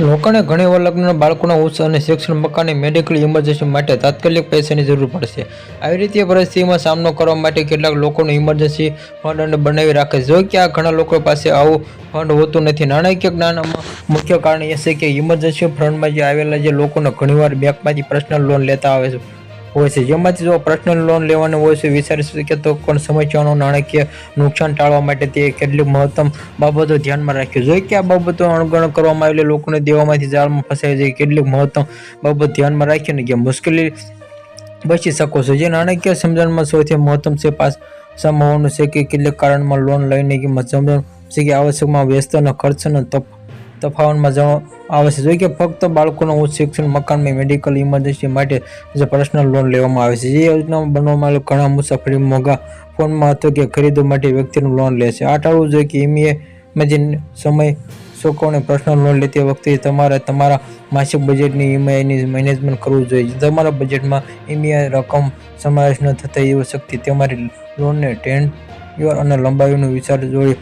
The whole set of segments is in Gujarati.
લોકોને ઘણી વાર લગ્નના બાળકોના ઉત્સાહ અને શિક્ષણ મકાનની મેડિકલ ઇમરજન્સી માટે તાત્કાલિક પૈસાની જરૂર પડશે. આવી રીતે પરિસ્થિતિમાં સામનો કરવા માટે કેટલાક લોકોનું ઇમરજન્સી ફંડ બનાવી રાખે. જો કે આ ઘણા લોકો પાસે આવું ફંડ હોતું નથી. નાણાકીય જ્ઞાનમાં મુખ્ય કારણ એ છે કે ઇમરજન્સી ફંડમાં જે આવેલા જે લોકોને ઘણીવાર બેંકમાંથી પર્સનલ લોન લેતા આવે છે. હોય છે. જેમાંથી જો પર્સનલ લોન લેવાની હોય છે વિચારી શકે તો પણ સમસ્યાનું નાણાકીય નુકસાન ટાળવા માટે તે કેટલીક મહત્તમ બાબતો ધ્યાનમાં રાખવી જોઈએ કે આ બાબતો અણગણ કરવામાં આવેલી, લોકોને દેવામાંથી જાળમાં ફસાય છે કેટલીક મહત્તમ બાબત ધ્યાનમાં રાખીને કે મુશ્કેલી બચી શકો છો. જે નાણાકીય સમજણમાં સૌથી મહત્તમ છે પાસ હોવાનું છે કે કેટલાક કારણમાં લોન લઈને કિંમત સમજણ છે કે આવશ્યકમાં વ્યસ્તનો ખર્ચનો તફ તફાવતમાં જવા આવે છે. જો કે ફક્ત બાળકોનું ઉચ્ચ શિક્ષણ મકાનમાં મેડિકલ ઇમરજન્સી માટે જે પર્સનલ લોન લેવામાં આવે છે. જે યોજનામાં બનવામાં આવેલ ઘણા મુસાફરી મોંઘા ફોનમાં અથવા કે ખરીદવા માટે વ્યક્તિનું લોન લે છે. આ ટાળવું જોઈએ કે ઈમીએમાં જે સમય ચૂકવણી પર્સનલ લોન લેતી વખતે તમારે તમારા માસિક બજેટની ઈએમઆઈની મેનેજમેન્ટ કરવું જોઈએ. તમારા બજેટમાં ઈએમઆઈ રકમ સમાવેશ ન થતા એવી શક્તિ તમારી લોનને ટેન્યુઅર અને લંબાવીનો વિચાર જોઈ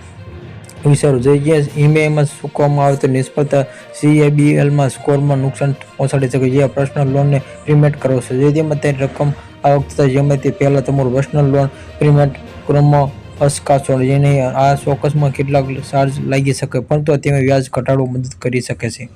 વિચારવું જે જે ઈમેમાં ચૂકવવામાં આવે તો નિષ્ફળતા સીએબીએલમાં સ્કોરમાં નુકસાન પહોંચાડી શકે જે પર્સનલ લોનને પ્રીમેટ કરવો છે. જે તેમાં તેની રકમ આવક થતા જેમાં તે પહેલાં તમારું પર્સનલ લોન પ્રીમેટ ક્રમમાં અસકાશો જેને આ ચોક્કસમાં કેટલાક ચાર્જ લાગી શકે, પરંતુ તેમાં વ્યાજ ઘટાડવું મદદ કરી શકે છે.